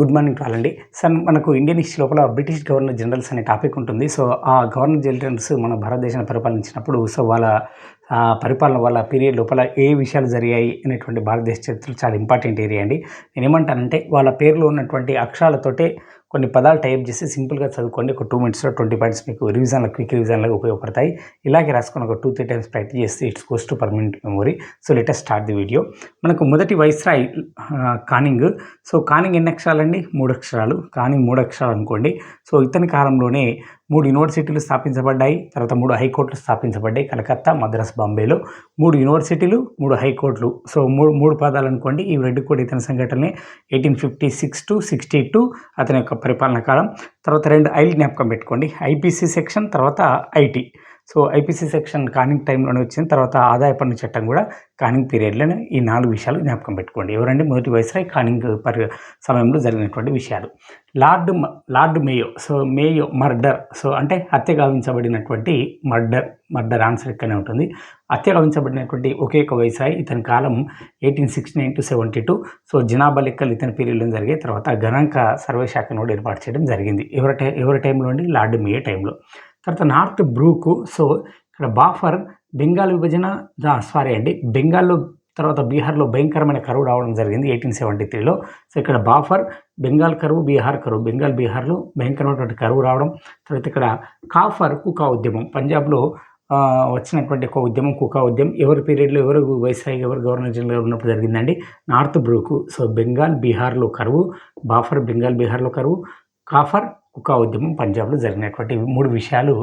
Good morning to all అండి. Sir మనకు Indian history లోపల బ్రిటిష్ గవర్నర్ జనరల్స్ అనే టాపిక్ ఉంటుంది. సో ఆ గవర్నర్ జనరల్స్ మన భారతదేశాన్ని పరిపాలించినప్పుడు సో వాళ్ళ పరిపాలన వాళ్ళ పీరియడ్ లోపల ఏ విషయాలు జరిగాయి అనేటువంటి భారతదేశ చరిత్రలు చాలా ఇంపార్టెంట్ ఏరియా అండి. నేను ఏమంటానంటే వాళ్ళ పేరులో ఉన్నటువంటి అక్షరాలతోటే కొన్ని పదాలు టైప్ చేసి సింపుల్గా చదువుకోండి. ఒక టూ మినిట్స్లో ట్వంటీ పాయింట్స్ మీకు రివిజన్లో క్విక్ రివిజన్లో ఉపయోగపడతాయి. ఇలాగే రాసుకొని ఒక టూ త్రీ టైమ్స్ ప్రాక్టీస్ చేస్తే it's goes to permanent memory so latest start the video మనకు మొదటి వైస్రాయ్ కానింగ్. సో కానింగ్ ఎన్ని అక్షరాలండి? మూడు అక్షరాలు. కానింగ్ మూడు అక్షరాలు అనుకోండి. సో ఇతని కాలంలోనే మూడు యూనివర్సిటీలు స్థాపించబడ్డాయి తర్వాత మూడు హైకోర్టులు స్థాపించబడ్డాయి కలకత్తా మద్రాస్ బాంబేలో. మూడు యూనివర్సిటీలు మూడు హైకోర్టులు. సో మూడు మూడు పదాలు అనుకోండి ఈ రెండు కూడా ఇతని సంఘటనలే. Eighteen fifty six to sixty two అతని యొక్క పరిపాలన కాలం. తర్వాత రెండు ఐల్ జ్ఞాపకం పెట్టుకోండి. ఐపీసీ సెక్షన్ తర్వాత IT. So IPC section Canning టైంలోనే వచ్చింది. తర్వాత ఆదాయ పన్ను చట్టం కూడా కానింగ్ పీరియడ్లోనే ఈ నాలుగు విషయాలు జ్ఞాపకం పెట్టుకోండి. ఎవరంటే మొదటి వయసురాయ్ కానింగ్ పరి సమయంలో జరిగినటువంటి విషయాలు. Lord Lord Mayo so Mayo murder so అంటే హత్య గావించబడినటువంటి మర్డర్ మర్డర్ ఆన్సర్ ఇక్కడనే ఉంటుంది. హత్య గావించబడినటువంటి ఒకే ఒక వయసాయి ఇతని కాలం eighteen sixty nine to seventy two. So జనాభా లెక్కలు ఇతని పీరియడ్లో జరిగే తర్వాత గణాంక సర్వే శాఖను కూడా ఏర్పాటు చేయడం జరిగింది. ఎవరి టై ఎవరి టైంలో అండి? లార్డ్ మేయో టైంలో. తర్వాత నార్త్ బ్రూకు సో ఇక్కడ బాఫర్ బెంగాల్ విభజన సారీ అండి బెంగాల్లో తర్వాత బీహార్లో భయంకరమైన కరువు రావడం జరిగింది ఎయిటీన్ సెవెంటీ త్రీలో సో ఇక్కడ బాఫర్ బెంగాల్ కరువు బీహార్ కరువు బెంగాల్ బీహార్లో భయంకరమైనటువంటి కరువు రావడం తర్వాత ఇక్కడ కాఫర్ కుకా ఉద్యమం పంజాబ్లో వచ్చినటువంటి ఒక ఉద్యమం కుకా ఉద్యమం ఎవరి పీరియడ్లో ఎవరు వైస్రాయ్ ఎవరు గవర్నర్ జనరల్ ఉన్నప్పుడు జరిగిందండి నార్త్ బ్రూకు సో బెంగాల్ బీహార్లో కరువు బాఫర్ బెంగాల్ బీహార్లో కరువు కాఫర్ కుకా ఉద్యమం పంజాబ్లో జరిగినటువంటి మూడు విషయాలు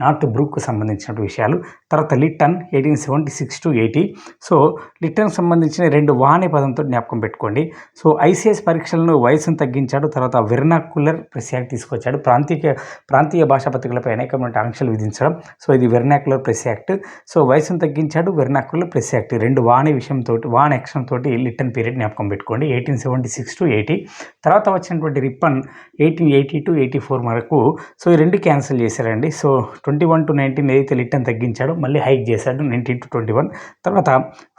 నార్త్ బ్రూక్కు సంబంధించిన విషయాలు. తర్వాత Lytton eighteen seventy six to eighty. So Lytton సంబంధించిన రెండు వాణి పదంతో జ్ఞాపకం పెట్టుకోండి. సో ఐసీఎస్ పరీక్షలను వయసును తగ్గించాడు. తర్వాత వెర్నాకులర్ ప్రెస్ యాక్ట్ తీసుకొచ్చాడు. ప్రాంతీయ ప్రాంతీయ భాషా పత్రికలపై అనేకమైన ఆంక్షలు విధించడం. సో ఇది వెర్నాకులర్ ప్రెస్ యాక్ట్ సో వయసును తగ్గించాడు. వెర్నాకులర్ ప్రెస్ యాక్ట్ రెండు వాణి విషయంతో వాణి యాక్షన్ తోటి లిట్టన్ పీరియడ్ జ్ఞాపకం పెట్టుకోండి. Eighteen seventy six to eighty. తర్వాత వచ్చినటువంటి Ripon eighteen eighty to eighty four వరకు. సో ఈ రెండు క్యాన్సిల్ చేశారండి. So twenty one to nineteen ఏదైతే లిట్టన్ తగ్గించాడో మళ్ళీ హైక్ చేశాడు నైన్టీన్ టు ట్వంటీ వన్. తర్వాత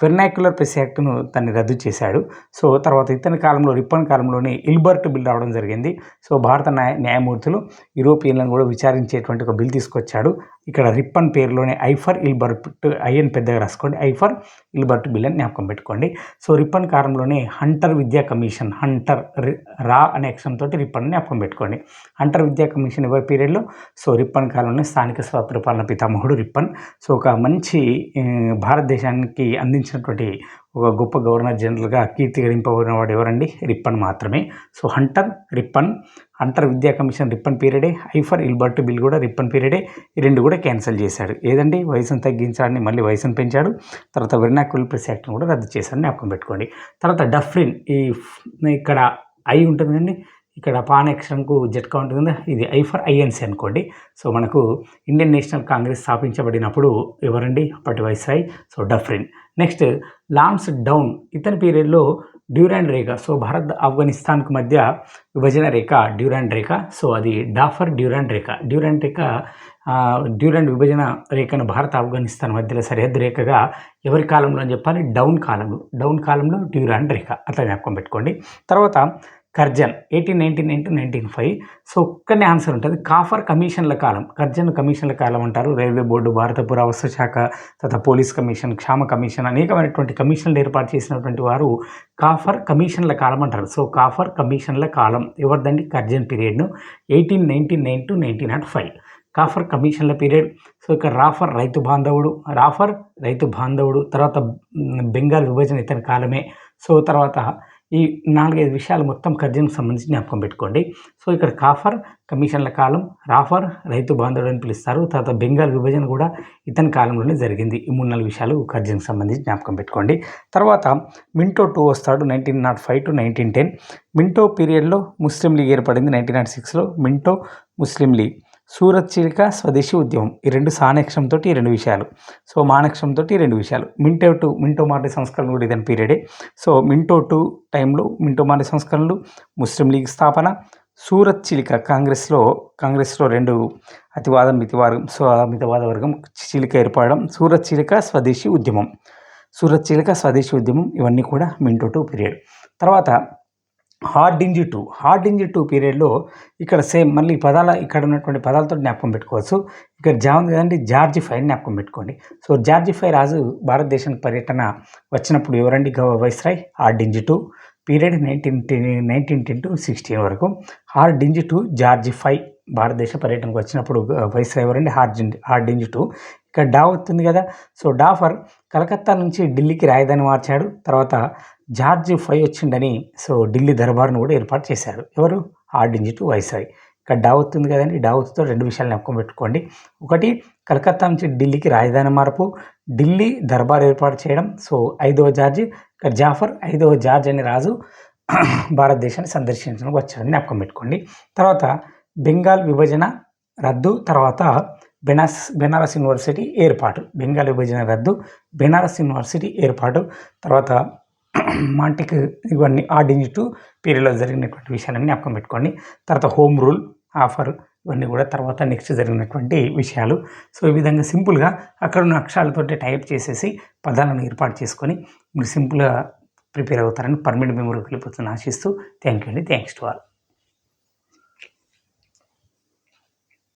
వెర్నాక్యులర్ ప్రెస్ యాక్ట్ను దాన్ని రద్దు చేశాడు. సో తర్వాత ఇతని కాలంలో రిప్పన్ కాలంలోనే ఇల్బర్ట్ బిల్ రావడం జరిగింది. సో భారత న్యాయ న్యాయమూర్తులు యూరోపియన్లను కూడా విచారించేటువంటి ఒక బిల్ తీసుకొచ్చాడు. ఇక్కడ రిప్పన్ పేరులోనే ఐఫర్ ఇల్బర్ట్ ఐఎన్ పెద్దగా రాసుకోండి. ఐఫర్ ఇల్బర్ట్ బిల్ అని జ్ఞాపకం పెట్టుకోండి. సో రిప్పన్ కాలంలోనే హంటర్ విద్యా కమిషన్ హంటర్ రి- రా అనే అక్షరం తోటి రిప్పన్ జ్ఞాపకం పెట్టుకోండి. హంటర్ విద్యా కమిషన్ ఎవరి పీరియడ్లో? సో రిప్పన్ కాలంలోనే స్థానిక స్వపరిపాలన పితామహుడు రిప్పన్ సో ఒక మంచి భారతదేశానికి అందించినటువంటి ఒక గొప్ప గవర్నర్ జనరల్గా కీర్తిగరింపబడిన వాడు ఎవరండి? రిప్పన్ మాత్రమే. సో హంటర్ రిప్పన్ అంతర్ విద్యా కమిషన్ రిప్పన్ పీరియడే ఐఫర్ ఇల్బర్ట్ బిల్ కూడా రిప్పన్ పీరియడే ఈ రెండు కూడా క్యాన్సిల్ చేశాడు. ఏదండి? వయసును తగ్గించాడని మళ్ళీ వయసును పెంచాడు. తర్వాత వెర్నాకుల్ ప్రెస్ యాక్ట్ని కూడా రద్దు చేశాడని జ్ఞాపకం పెట్టుకోండి. తర్వాత డఫ్రిన్ ఈ ఇక్కడ ఐ ఉంటుందండి. ఇక్కడ పాన్ అక్షరంకు జట్కా ఉంటుంది ఇది ఐ ఫర్ ఐఎన్సీ అనుకోండి. సో మనకు ఇండియన్ నేషనల్ కాంగ్రెస్ స్థాపించబడినప్పుడు ఎవరండి? అప్పటి viceroy so Dufferin next Lansdowne. ఇతని పీరియడ్లో డ్యూరాండ్ రేఖ సో భారత్ ఆఫ్ఘనిస్తాన్కు మధ్య విభజన రేఖ డ్యూరాండ్ రేఖ సో అది డాఫర్ డ్యూరాండ్ రేఖ. డ్యూరాండ్ రేఖ డ్యూరాండ్ విభజన రేఖను భారత్ ఆఫ్ఘనిస్తాన్ మధ్యలో సరిహద్దు రేఖగా ఎవరి కాలంలో అని చెప్పాలి? డౌన్ కాలంలో డౌన్ కాలంలో డ్యూరాండ్ రేఖ. అట్లా జ్ఞాపకం పెట్టుకోండి. తర్వాత Curzon eighteen nineteen nine to nineteen five so ఒక్కనే ఆన్సర్ ఉంటుంది. కాఫర్ కమిషన్ల కాలం కర్జన్ కమిషన్ల కాలం అంటారు. రైల్వే బోర్డు భారత పురావస్తు శాఖ తర్వాత పోలీస్ కమిషన్ క్షామ కమిషన్ అనేకమైనటువంటి కమిషన్లు ఏర్పాటు చేసినటువంటి వారు కాఫర్ కమిషన్ల కాలం అంటారు. సో కాఫర్ కమిషన్ల కాలం ఎవరిదండి? Curzon పీరియడ్ను eighteen nineteen nine to nineteen nought five copper కమిషన్ల పీరియడ్ సో ఇక్కడ రాఫర్ రైతు బాంధవుడు రాఫర్ రైతు బాంధవుడు తర్వాత బెంగాల్ విభజన ఇతని కాలమే. సో తర్వాత ఈ నాలుగైదు విషయాలు మొత్తం కర్జన్కి సంబంధించి జ్ఞాపకం పెట్టుకోండి. సో ఇక్కడ కాఫర్ కమిషన్ల కాలం రాఫర్ రైతు బాంధవుడు అని పిలుస్తారు. తర్వాత బెంగాల్ విభజన కూడా ఇతని కాలంలోనే జరిగింది. ఈ మూడు నాలుగు విషయాలు కర్జన్కి సంబంధించి జ్ఞాపకం పెట్టుకోండి. తర్వాత మింటో టూ వస్తాడు nineteen nought five to nineteen ten. Minto పీరియడ్లో ముస్లిం లీగ్ ఏర్పడింది నైన్టీన్ నాట్ సిక్స్లో. Minto Muslim League. సూరత్ చిలిక స్వదేశీ ఉద్యమం. ఈ రెండు సానక్షంతో ఈ రెండు విషయాలు. సో మానక్షంతో ఈ రెండు విషయాలు. మింటో టు మింటో మాటే సంస్కరణ కూడా ఇదని పీరియడే. సో మింటో టూ టైంలో మింటో మాటే సంస్కరణలు ముస్లిం లీగ్ స్థాపన సూరత్ చిలిక కాంగ్రెస్లో కాంగ్రెస్లో రెండు అతివాదం మితివాదం సో ఆ మితవాద వర్గం చిలిక ఏర్పడడం సూరత్ చిలిక స్వదేశీ ఉద్యమం. సూరత్ చిలిక స్వదేశీ ఉద్యమం ఇవన్నీ కూడా మింటో టూ పీరియడ్. తర్వాత Hardinge two Hardinge two పీరియడ్లో ఇక్కడ సేమ్ మళ్ళీ పదాల ఇక్కడ ఉన్నటువంటి పదాలతో జ్ఞాపకం పెట్టుకోవచ్చు. ఇక్కడ జా ఉంది కదండి జార్జి ఫైవ్ జ్ఞాపకం పెట్టుకోండి. సో జార్జి ఫైవ్ రాజు భారతదేశానికి పర్యటన వచ్చినప్పుడు ఎవరండి? గవ viceroy Hardinge two period nineteen nineteen ten to sixteen వరకు. Hardinge two George five భారతదేశ పర్యటనకు వచ్చినప్పుడు వైస్రాయ్ ఎవరండి? హార్డ్ హార్డ్ ఇంజి టూ ఇక్కడ డా వస్తుంది కదా. సో డాఫర్ కలకత్తా నుంచి ఢిల్లీకి రాజధాని మార్చాడు. తర్వాత జార్జ్ ఫైవ్ వచ్చిండని సో ఢిల్లీ దర్బార్ను కూడా ఏర్పాటు చేశారు. ఎవరు? Hardinge two viceroy. ఇక్కడ డావత్ ఉంది కదండి డావత్తో రెండు విషయాలు జ్ఞాపకం పెట్టుకోండి. ఒకటి కలకత్తా నుంచి ఢిల్లీకి రాజధాని మార్పు. ఢిల్లీ దర్బార్ ఏర్పాటు చేయడం సో ఐదవ జార్జ్ ఇక్కడ జాఫర్ ఐదవ జార్జ్ అనే రాజు భారతదేశాన్ని సందర్శించడానికి వచ్చారని జ్ఞాపకం పెట్టుకోండి. తర్వాత బెంగాల్ విభజన రద్దు తర్వాత బెనాస్ బెనారస్ యూనివర్సిటీ ఏర్పాటు. బెంగాల్ విభజన రద్దు బెనారస్ యూనివర్సిటీ ఏర్పాటు. తర్వాత మాంటిక్ ఇవన్నీ ఆర్డింజ్ టు పీరియడ్లో జరిగినటువంటి విషయాలన్నీ జ్ఞాపకం పెట్టుకోండి. తర్వాత హోమ్ రూల్ ఆఫర్ ఇవన్నీ కూడా తర్వాత నెక్స్ట్ జరిగినటువంటి విషయాలు. సో ఈ విధంగా సింపుల్గా అక్కడ ఉన్న అక్షరాలతోటి టైప్ చేసేసి పదాలను ఏర్పాటు చేసుకొని మీరు సింపుల్గా ప్రిపేర్ అవుతారని పర్మనెంట్ మెమరీకి వెళ్ళిపోతున్న ఆశిస్తూ థ్యాంక్ యూ అండి. Thanks to all